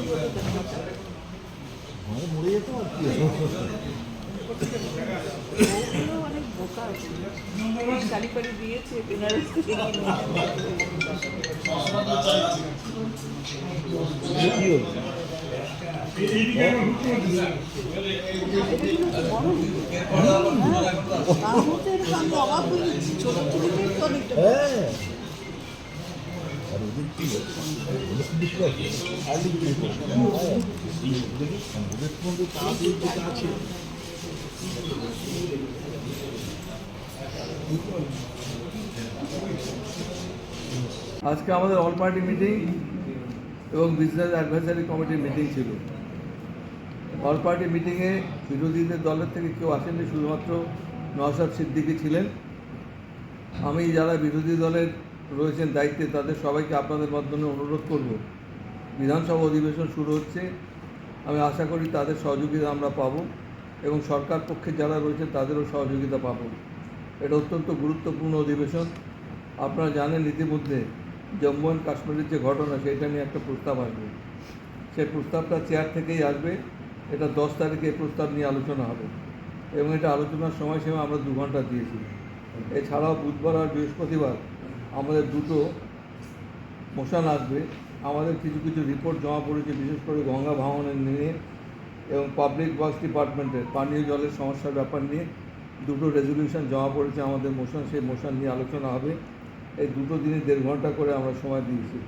মরে অনেক বোকা শাড়ি ফাড়ি দিয়েছে বেনারস আজকে আমাদের অল পার্টি মিটিং এবং বিজনেস অ্যাডভাইসারি কমিটির মিটিং ছিল। অল পার্টি মিটিংয়ে বিরোধীদের দলের থেকে কেউ আসেননি, শুধুমাত্র নওশাদ সিদ্দিকি ছিলেন। আমি যারা বিরোধী দলের রয়েছেন দায়িত্বে, তাদের সবাইকে আপনাদের মাধ্যমে অনুরোধ করব। বিধানসভা অধিবেশন শুরু হচ্ছে। আমি আশা করি তাদের সহযোগিতা আমরা পাব এবং সরকার পক্ষে যারা রয়েছে তাদেরও সহযোগিতা পাব। এটা অত্যন্ত গুরুত্বপূর্ণ অধিবেশন। আপনারা জানেন ইতিমধ্যে জম্মু অ্যান্ড কাশ্মীরের যে ঘটনা, সেটা নিয়ে একটা প্রস্তাব আসবে। সেই প্রস্তাবটা চেয়ার থেকেই আসবে। এটা দশ তারিখে প্রস্তাব নিয়ে আলোচনা হবে এবং এটা আলোচনার সময়সীমা আমরা দু ঘণ্টা দিয়েছি। এছাড়াও বুধবার আর বৃহস্পতিবার আমাদের দুটো মোশন আসবে। আমাদের কিছু কিছু রিপোর্ট জমা পড়েছে, বিশেষ করে গঙ্গা ভাঙনের নিয়ে এবং পাবলিক ওয়ার্কস ডিপার্টমেন্টের পানীয় জলের সমস্যার ব্যাপার নিয়ে দুটো রেজলিউশন জমা পড়েছে আমাদের মোশন সেই মোশন নিয়ে আলোচনা হবে। এই দুটো দিনে দেড় ঘণ্টা করে আমরা সময় দিয়েছি।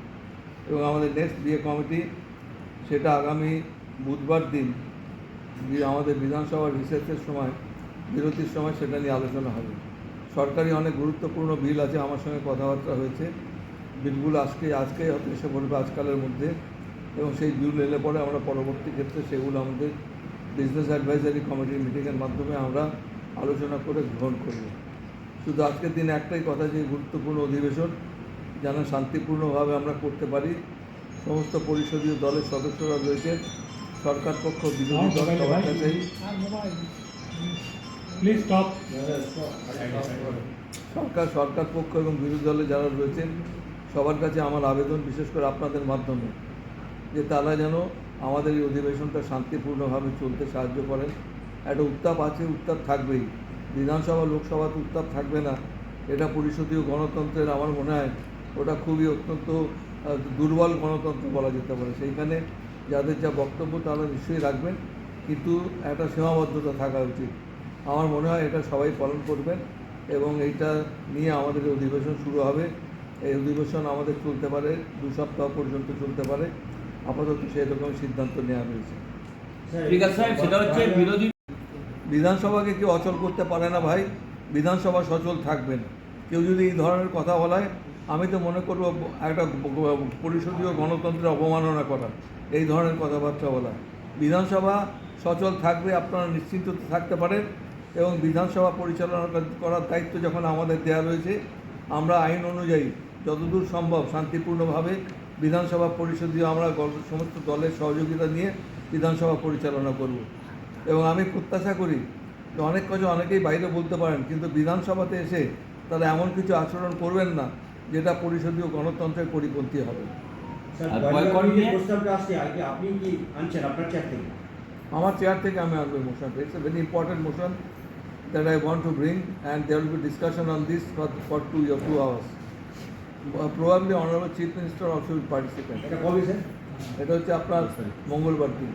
এবং আমাদের নেক্সট বিয়ে কমিটি, সেটা আগামী বুধবার দিন আমাদের বিধানসভার রিসেসের সময়, বিরতির সময় সেটা নিয়ে আলোচনা হবে। সরকারি অনেক গুরুত্বপূর্ণ বিল আছে, আমার সঙ্গে কথাবার্তা হয়েছে। বিলগুলো আজকে, আজকেই হয়তো এসে পড়বে আজকালের মধ্যে। এবং সেই বিল এলে পরে আমরা পরবর্তী ক্ষেত্রে সেগুলো আমাদের বিজনেস অ্যাডভাইজারি কমিটির মিটিংয়ের মাধ্যমে আমরা আলোচনা করে গ্রহণ করব। শুধু আজকের দিনে একটাই কথা যে গুরুত্বপূর্ণ অধিবেশন, যেন শান্তিপূর্ণভাবে আমরা করতে পারি। সমস্ত পরিষদীয় দলের সদস্যরা রয়েছেন, সরকার পক্ষ বিরোধী দল, সবার কাছেই। Stop. সরকার সরকার পক্ষ এবং বিরোধী দলে যারা রয়েছেন, সবার কাছে আমার আবেদন বিশেষ করে আপনাদের মাধ্যমে যে তারা যেন আমাদের এই অধিবেশনটা শান্তিপূর্ণভাবে চলতে সাহায্য করেন। একটা উত্তাপ আছে, উত্তাপ থাকবেই। বিধানসভা, লোকসভাতে উত্তাপ থাকবে না। এটা পরিষদীয় গণতন্ত্রের আমার মনে হয় ওটা খুবই অত্যন্ত দুর্বল গণতন্ত্র বলা যেতে পারে। সেইখানে যাদের যা বক্তব্য তারা নিশ্চয়ই রাখবেন। কিন্তু একটা সীমাবদ্ধতা থাকা উচিত। আমার মনে হয় এটা সবাই পালন করবেন এবং এইটা নিয়ে আমাদের অধিবেশন শুরু হবে। এই অধিবেশন আমাদের চলতে পারে দু সপ্তাহ পর্যন্ত চলতে পারে। আপাতত সেই রকম সিদ্ধান্ত নেওয়া হয়েছে। ঠিক আছে সাহেব সেটা হচ্ছে বিরোধী বিধানসভাকে কেউ অচল করতে পারে না ভাই। বিধানসভা সচল থাকবেন। কেউ যদি এই ধরনের কথা বলায় আমি তো মনে করব একটা পরিষদীয় গণতন্ত্রের অবমাননা করা এই ধরনের কথাবার্তা বলা। বিধানসভা সচল থাকবে আপনারা নিশ্চিন্ত থাকতে পারেন। এবং বিধানসভা পরিচালনা করার দায়িত্ব যখন আমাদের দেওয়া রয়েছে আমরা আইন অনুযায়ী যতদূর সম্ভব শান্তিপূর্ণভাবে বিধানসভা পরিষদীয় আমরা সমস্ত দলের সহযোগিতা নিয়ে বিধানসভা পরিচালনা করব। এবং আমি প্রত্যাশা করি যে অনেক কিছু অনেকেই বাইরে বলতে পারেন কিন্তু বিধানসভাতে এসে তারা এমন কিছু আচরণ করবেন না যেটা পরিষদীয় গণতন্ত্রের পরিপন্থী হবে। আমার চেয়ার থেকে আমি আনব মোশনটা it's a very important motion that I want to bring and there will be discussion on this for for two year two hours probably honourable chief minister also will participate এটা কবে sir? এটা হচ্ছে আপনার মঙ্গলবার দিন।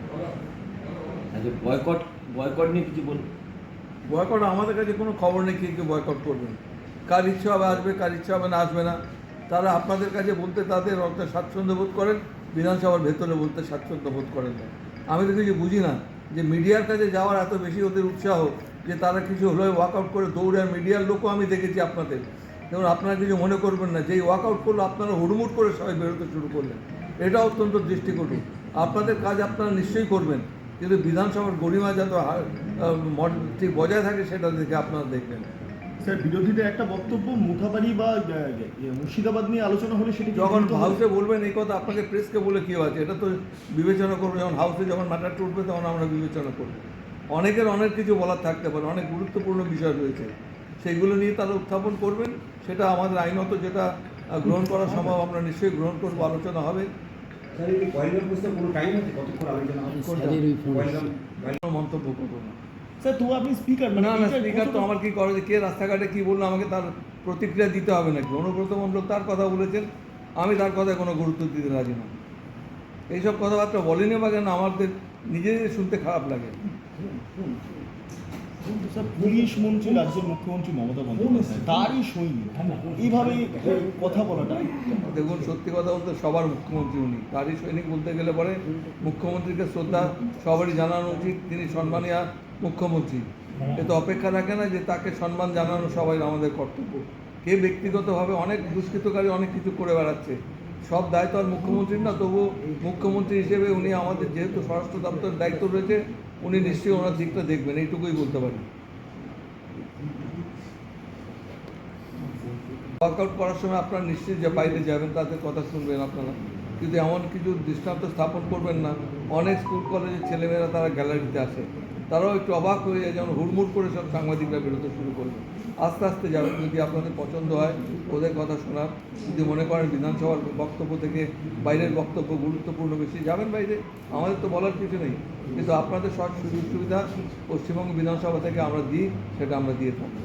আচ্ছা boycott boycott নিয়ে কিছু বলুন। বয়কট আমাদের কাছে কোনো খবর নেই কে কে বয়কট করবেন। কার ইচ্ছা হবে আসবে কার ইচ্ছা হবে না আসবে না। তারা আপনাদের কাছে বলতে তাদের অর্থে স্বাচ্ছন্দ্য বোধ করেন বিধানসভার ভেতরে বলতে স্বাচ্ছন্দ্য বোধ করেন না। আমি তো কিছু বুঝি না যে মিডিয়ার কাছে যাওয়ার এত বেশি ওদের উৎসাহ যে তারা কিছু হলে ওয়াকআউট করে দৌড়ে আর মিডিয়ার লোকও আমি দেখেছি আপনাদের। যেমন আপনারা কিছু মনে করবেন না যেই ওয়াকআউট করল আপনারা হুড়মুড় করে সবাই বেরোতে শুরু করলেন। এটা অত্যন্ত দৃষ্টিকটু। আপনাদের কাজ আপনারা নিশ্চয়ই করবেন কিন্তু বিধানসভার গরিমা যাতে ঠিক বজায় থাকে সেটা দেখে আপনারা দেখবেন। স্যার বিরোধীদের একটা বক্তব্য মুথাবাড়ি বা মুর্শিদাবাদ নিয়ে আলোচনা হলে সেটি যখন হাউসে বলবেন এই কথা আপনাকে প্রেসকে বলে কেউ আছে এটা তো বিবেচনা করব যখন হাউসে যখন ম্যাটারটা উঠবে তখন আমরা বিবেচনা করব। অনেকের অনেক কিছু বলার থাকতে পারে অনেক গুরুত্বপূর্ণ বিষয় রয়েছে। সেইগুলো নিয়ে তারা উত্থাপন করবেন সেটা আমাদের আইনত যেটা গ্রহণ করা সম্ভব আমরা নিশ্চয়ই গ্রহণ করব আলোচনা হবে। মন্তব্য করব না। স্যার তো আপনি স্পিকার না না স্পিকার তো আমার কি করে? কে রাস্তাঘাটে কি বলল আমাকে তার প্রতিক্রিয়া দিতে হবে নাকি? অনুব্রত মণ্ডল তার কথা বলেছেন আমি তার কথায় কোনো গুরুত্ব দিতে রাজি না এইসব কথাবার্তা বলেনি বা কেন? আমাদের নিজেদের শুনতে খারাপ লাগে। পুলিশ মন্ত্রী, রাজ্যের মুখ্যমন্ত্রী মমতা বন্দ্যোপাধ্যায়, তারই সৈনিক। এইভাবে কথা বলাটা। দেখুন, সত্যি কথা বলতে সবার মুখ্যমন্ত্রী উনি। তারই সৈনিক বলতে গেলে পরে মুখ্যমন্ত্রীকে শ্রদ্ধা সবারই জানানো উচিত, তিনি সম্মানীয় মুখ্যমন্ত্রী। এ তো অপেক্ষা রাখে না যে তাকে সম্মান জানানো সবাই আমাদের কর্তব্য। কে ব্যক্তিগতভাবে অনেক দুষ্কৃতকারী অনেক কিছু করে বেড়াচ্ছে। সব দায়িত্ব আর মুখ্যমন্ত্রীর না তবু মুখ্যমন্ত্রী হিসেবে উনি আমাদের যেহেতু স্বরাষ্ট্র দপ্তরের দায়িত্ব রয়েছে, উনি নিশ্চয়ই ওনার দিকটা দেখবেন, এইটুকুই বলতে পারি। ওয়ার্কআউট করার সময় আপনারা নিশ্চয়ই যে বাইরে যাবেন তাদের কথা শুনবেন আপনারা। কিন্তু এমন কিছু দৃষ্টান্ত স্থাপন করবেন না। অনেক স্কুল কলেজের ছেলেমেয়েরা তারা গ্যালারিতে আসে। তারাও একটু অবাক হয়ে যায়, যেমন হুড়মুড় করে সব সাংবাদিকরা বেরোতে শুরু করবে আস্তে আস্তে যাবেন যদি আপনাদের পছন্দ হয়, ওদের কথা শোনার, যদি মনে করেন বিধানসভার বক্তব্য থেকে বাইরের বক্তব্য গুরুত্বপূর্ণ বেশি, যাবেন বাইরে। আমাদের তো বলার কিছু নেই। কিন্তু আপনাদের সব সুযোগ সুবিধা পশ্চিমবঙ্গ বিধানসভা থেকে আমরা দিই, সেটা আমরা দিয়ে থাকব